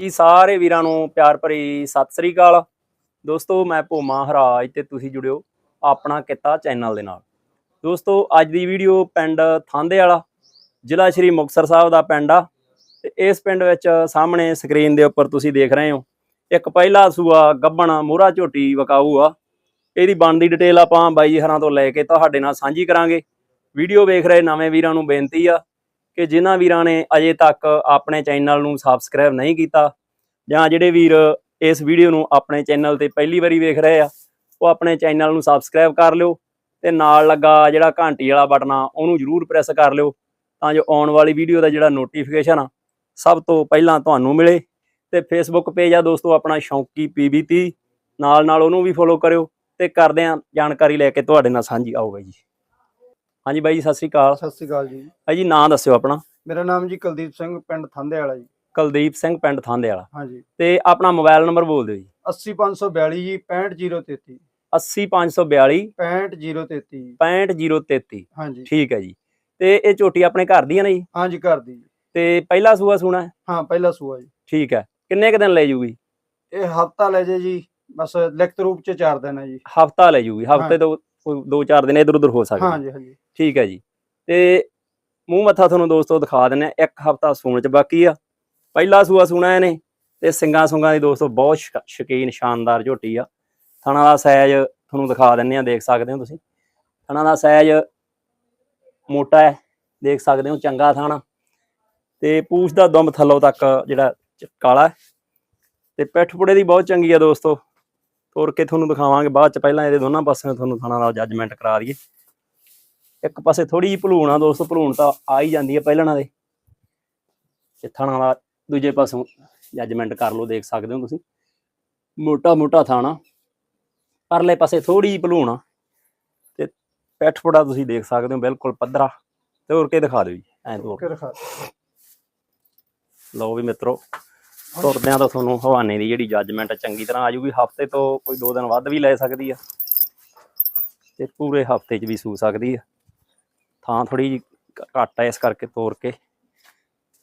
ਜੀ ਸਾਰੇ ਵੀਰਾਂ ਨੂੰ ਪਿਆਰ ਭਰੀ ਸਤਿ ਸ੍ਰੀ ਅਕਾਲ। ਦੋਸਤੋ, ਮੈਂ ਭੋਮਾ ਹਰਾਜ ਤੇ ਤੁਸੀਂ ਜੁੜਿਓ ਆਪਣਾ ਕਿੱਤਾ ਚੈਨਲ ਦੇ ਨਾਲ। ਦੋਸਤੋ, ਅੱਜ ਦੀ ਵੀਡੀਓ ਪਿੰਡ ਥਾਂਦੇ ਵਾਲਾ, ਜ਼ਿਲ੍ਹਾ ਸ਼੍ਰੀ ਮੁਕਤਸਰ ਸਾਹਿਬ ਦਾ ਪਿੰਡ ਆ। ਤੇ ਇਸ ਪਿੰਡ ਵਿੱਚ ਸਾਹਮਣੇ ਸਕਰੀਨ ਦੇ ਉੱਪਰ ਤੁਸੀਂ ਦੇਖ ਰਹੇ ਹੋ, ਇੱਕ ਪਹਿਲਾ ਸੂਆ ਗੱਬਣ ਮੋਹਰਾ ਝੋਟੀ ਵਕਾਊ ਆ। ਇਹਦੀ ਬਣਦੀ ਡਿਟੇਲ ਆਪਾਂ ਬਾਈ ਹਰਾਂ ਤੋਂ ਲੈ ਕੇ ਤੁਹਾਡੇ ਨਾਲ ਸਾਂਝੀ ਕਰਾਂਗੇ। ਵੀਡੀਓ ਵੇਖ ਰਹੇ ਨਵੇਂ ਵੀਰਾਂ ਨੂੰ ਬੇਨਤੀ ਆ ਕਿ ਜਿਨ੍ਹਾਂ ਵੀਰਾਂ ਨੇ ਅਜੇ ਤੱਕ ਆਪਣੇ ਚੈਨਲ ਨੂੰ ਸਬਸਕ੍ਰਾਈਬ ਨਹੀਂ ਕੀਤਾ ਜਾਂ ਜਿਹੜੇ ਵੀਰ ਇਸ ਵੀਡੀਓ ਨੂੰ ਆਪਣੇ ਚੈਨਲ ਤੇ ਪਹਿਲੀ ਵਾਰੀ ਵੇਖ ਰਹੇ ਆ, ਉਹ ਆਪਣੇ ਚੈਨਲ ਨੂੰ ਸਬਸਕ੍ਰਾਈਬ ਕਰ ਲਿਓ ਤੇ ਨਾਲ ਲੱਗਾ ਜਿਹੜਾ ਘੰਟੀ ਵਾਲਾ ਬਟਨ ਆ, ਉਹਨੂੰ ਜਰੂਰ ਪ੍ਰੈਸ ਕਰ ਲਿਓ ਤਾਂ ਜੋ ਆਉਣ ਵਾਲੀ ਵੀਡੀਓ ਦਾ ਜਿਹੜਾ ਨੋਟੀਫਿਕੇਸ਼ਨ ਆ, ਸਭ ਤੋਂ ਪਹਿਲਾਂ ਤੁਹਾਨੂੰ ਮਿਲੇ। ਤੇ ਫੇਸਬੁੱਕ ਪੇਜ ਆ ਦੋਸਤੋ, ਆਪਣਾ ਸ਼ੌਂਕੀ ਪੀਬੀਤੀ ਨਾਲ ਨਾਲ ਉਹਨੂੰ ਵੀ ਫੋਲੋ ਕਰਿਓ ਤੇ ਕਰਦੇ ਆ ਜਾਣਕਾਰੀ ਲੈ ਕੇ ਤੁਹਾਡੇ ਨਾਲ ਸਾਂਝੀ। ਆਊਗਾ ਜੀ। ਹਾਂਜੀ ਬਾਈ ਜੀ ਸਤਿ ਸ੍ਰੀ ਅਕਾਲ। ਸਤਿ ਸ਼੍ਰੀ ਅਕਾਲ ਜੀ। ਬਾਈ ਜੀ ਨਾਂ ਦੱਸਿਓ ਆਪਣਾ। ਮੇਰਾ ਨਾਮ ਜੀ ਕੁਲਦੀਪ ਸਿੰਘ ਪਿੰਡ ਥੰਦੇ ਵਾਲਾ ਜੀ। ਕੁਲਦੀਪ ਸਿੰਘ ਪਿੰਡ ਥਾਂਦੇ ਵਾਲਾ ਹਾਂਜੀ। ਤੇ ਆਪਣਾ ਮੋਬਾਈਲ ਨੰਬਰ ਬੋਲ ਦਿਓ ਜੀ। 80542 ਜੀ 65033 80542 65033 65033 ਹਾਂਜੀ। ਠੀਕ ਹੈ ਜੀ। ਤੇ ਇਹ ਝੋਟੀ ਆਪਣੇ ਘਰ ਦੀ ਹੈ ਨਾ ਜੀ? ਹਾਂਜੀ ਘਰ ਦੀ। ਤੇ ਪਹਿਲਾ ਸੂਆ ਸੁਣਾ ਹੈ? ਹਾਂ ਪਹਿਲਾ ਸੂਆ ਜੀ। ਠੀਕ ਹੈ। ਕਿੰਨੇ ਕੁ ਦਿਨ ਲੈ ਜੂਗੀ? ਇਹ ਹਫਤਾ ਲੈ ਜੇ ਜੀ। ਬਸ ਲਿਖਤ ਰੂਪ ਚ ਚਾਰ ਦਿਨ ਹੈ ਜੀ। ਹਫਤਾ ਲੈ ਜੂਗੀ। ਹਫ਼ਤੇ ਤੋਂ ਕੋਈ 2-4 ਦਿਨ ਇਧਰ ਉਧਰ ਹੋ ਸਕਦੇ ਹਾਂਜੀ ਹਾਂਜੀ। ਠੀਕ ਹੈ ਜੀ। ਤੇ ਮੂੰਹ ਮੱਥਾ ਤੁਹਾਨੂੰ ਦੋਸਤੋ ਦਿਖਾ ਦਿੰਨੇ ਆ ਇੱਕ ਹਫਤਾ ਸੂਣ ਚ ਬਾਕੀ ਆ। ਪਹਿਲਾ ਸੂਆ ਸੁਣਾ ਇਹਨੇ ਤੇ ਸਿੰਗਾ ਸੁੰਗਾ ਦੀ ਦੋਸਤੋ ਬਹੁਤ ਸ਼ਕ- ਸ਼ਕੀਨ ਸ਼ਾਨਦਾਰ ਝੋਟੀ ਆ। ਥਣਾ ਦਾ ਸਾਈਜ਼ ਤੁਹਾਨੂੰ ਦਿਖਾ ਦਿੰਨੇ ਆ ਦੇਖ ਸਕਦੇ ਹੋ ਤੁਸੀਂ। ਥਣਾ ਦਾ ਸਾਈਜ਼ ਮੋਟਾ ਹੈ ਦੇਖ ਸਕਦੇ ਹੋ ਚੰਗਾ ਥਾਣਾ। ਤੇ ਪੂਛ ਦਾ ਦੁੰਬ ਥੱਲੋਂ ਤੱਕ ਜਿਹੜਾ ਕਾਲਾ ਤੇ ਪਿੱਠ ਪੁੜੇ ਦੀ ਬਹੁਤ ਚੰਗੀ ਆ ਦੋਸਤੋ। ਤੋਰ ਕੇ ਤੁਹਾਨੂੰ ਦਿਖਾਵਾਂਗੇ ਬਾਅਦ ਚ ਪਹਿਲਾਂ ਇਹਦੇ ਦੋਨਾਂ ਪਾਸਿਆਂ ਤੁਹਾਨੂੰ ਥਾਣਾ ਦਾ ਜੱਜਮੈਂਟ ਕਰਾ ਦਈਏ। ਇੱਕ ਪਾਸੇ ਥੋੜੀ ਜਿਹੀ ਭਲੂਣ ਆ ਦੋਸਤੋ ਭਲੂਣ ਤਾਂ ਆ ਹੀ ਜਾਂਦੀ ਹੈ ਪਹਿਲਾਂ ਦੇ। ਤੇ ਥਾਣਾ ਦਾ ਦੂਜੇ ਪਾਸੋਂ ਜੱਜਮੈਂਟ ਕਰ ਲਓ ਦੇਖ ਸਕਦੇ ਹੋ ਤੁਸੀਂ। ਮੋਟਾ ਮੋਟਾ ਥਾਣਾ ਪਰਲੇ ਪਾਸੇ ਥੋੜੀ ਜਿਹੀ ਭਲੂਣ ਆ। ਤੇ ਪਿੱਠ ਪੁੜਾ ਤੁਸੀਂ ਦੇਖ ਸਕਦੇ ਹੋ ਬਿਲਕੁਲ ਪੱਧਰਾ। ਤੇ ਹੋਰ ਕੇ ਦਿਖਾ ਦਿਓ ਜੀ ਐਂ ਤੋਰ ਰਖਾ ਲਓ ਵੀ ਮਿੱਤਰੋ ਤੁਰਦਿਆਂ ਤਾਂ ਤੁਹਾਨੂੰ ਹਵਾਨੇ ਦੀ ਜਿਹੜੀ ਜੱਜਮੈਂਟ ਚੰਗੀ ਤਰ੍ਹਾਂ ਆ ਜੂਗੀ ਹਫ਼ਤੇ ਤੋਂ ਕੋਈ 2 ਦਿਨ ਵੱਧ ਵੀ ਲੈ ਸਕਦੀ ਆ ਤੇ ਪੂਰੇ ਹਫ਼ਤੇ 'ਚ ਵੀ ਸੂ ਸਕਦੀ ਆ। ਥਾਂ ਥੋੜੀ ਜਿਹੀ ਘੱਟ ਆ ਇਸ ਕਰਕੇ ਤੋਰ ਕੇ,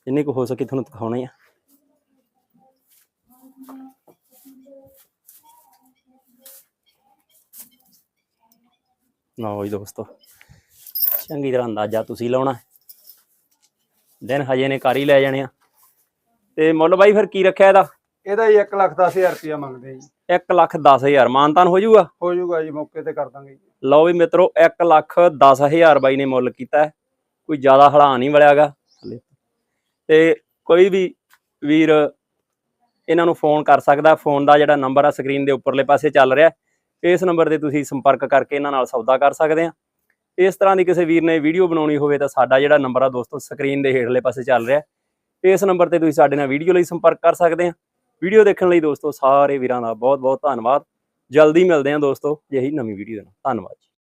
ਜਿੰਨੀ ਕੁ ਹੋ ਸਕੇ ਤੁਹਾਨੂੰ ਦਿਖਾਉਣੇ ਆ। ਲਓ ਜੀ ਦੋਸਤੋ, ਚੰਗੀ ਤਰ੍ਹਾਂ ਅੰਦਾਜ਼ਾ ਤੁਸੀਂ ਲਾਉਣਾ। ਦਿਨ ਹਜੇ ਨੇ ਕਰ ਹੀ ਲੈ ਜਾਣੇ ਆ। ਤੇ ਮੁੱਲ ਬਾਈ ਫਿਰ ਕੀ ਰੱਖਿਆ ਇਹਦਾ? ਇਹਦਾ ਜੀ 1 ਲੱਖ 10000 ਰੁਪਇਆ ਮੰਗਦੇ ਜੀ। 1 ਲੱਖ 10000 ਮਾਨਤਾਨ ਹੋ ਜਾਊਗਾ? ਹੋ ਜਾਊਗਾ ਜੀ ਮੌਕੇ ਤੇ ਕਰ ਦਾਂਗੇ ਜੀ। ਲਓ ਵੀ ਮਿੱਤਰੋ 1 ਲੱਖ 10000 ਬਾਈ ਨੇ ਮੁੱਲ ਕੀਤਾ ਹੈ। ਕੋਈ ਜ਼ਿਆਦਾ ਹਲਾ ਨਹੀਂ ਵੜਿਆਗਾ ਤੇ ਕੋਈ ਵੀ ਵੀਰ ਇਹਨਾਂ ਨੂੰ ਫੋਨ ਕਰ ਸਕਦਾ ਫੋਨ ਦਾ ਜਿਹੜਾ ਨੰਬਰ ਆ ਸਕਰੀਨ ਦੇ ਉੱਪਰਲੇ ਪਾਸੇ ਚੱਲ ਰਿਹਾ ਹੈ। ਇਸ ਨੰਬਰ ਤੇ ਤੁਸੀਂ ਸੰਪਰਕ ਕਰਕੇ ਇਹਨਾਂ ਨਾਲ ਸੌਦਾ ਕਰ ਸਕਦੇ ਆ। ਇਸ ਤਰ੍ਹਾਂ ਦੀ ਕਿਸੇ ਵੀਰ ਨੇ ਵੀਡੀਓ ਬਣਾਉਣੀ ਹੋਵੇ ਤਾਂ ਸਾਡਾ ਜਿਹੜਾ ਨੰਬਰ ਆ ਦੋਸਤੋ ਸਕਰੀਨ ਦੇ ਹੇਠਲੇ ਪਾਸੇ ਚੱਲ ਰਿਹਾ ਹੈ। ਇਸ ਨੰਬਰ ਤੇ ਤੁਸੀਂ ਸਾਡੇ ਨਾਲ ਵੀਡੀਓ ਲਈ ਸੰਪਰਕ ਕਰ ਸਕਦੇ ਆ। ਵੀਡੀਓ ਦੇਖਣ ਲਈ ਦੋਸਤੋ ਸਾਰੇ ਵੀਰਾਂ ਦਾ ਬਹੁਤ ਬਹੁਤ ਧੰਨਵਾਦ। ਜਲਦੀ ਮਿਲਦੇ ਹਾਂ ਦੋਸਤੋ ਜਿਹੀ ਨਵੀਂ ਵੀਡੀਓ ਨਾਲ। ਧੰਨਵਾਦ ਜੀ।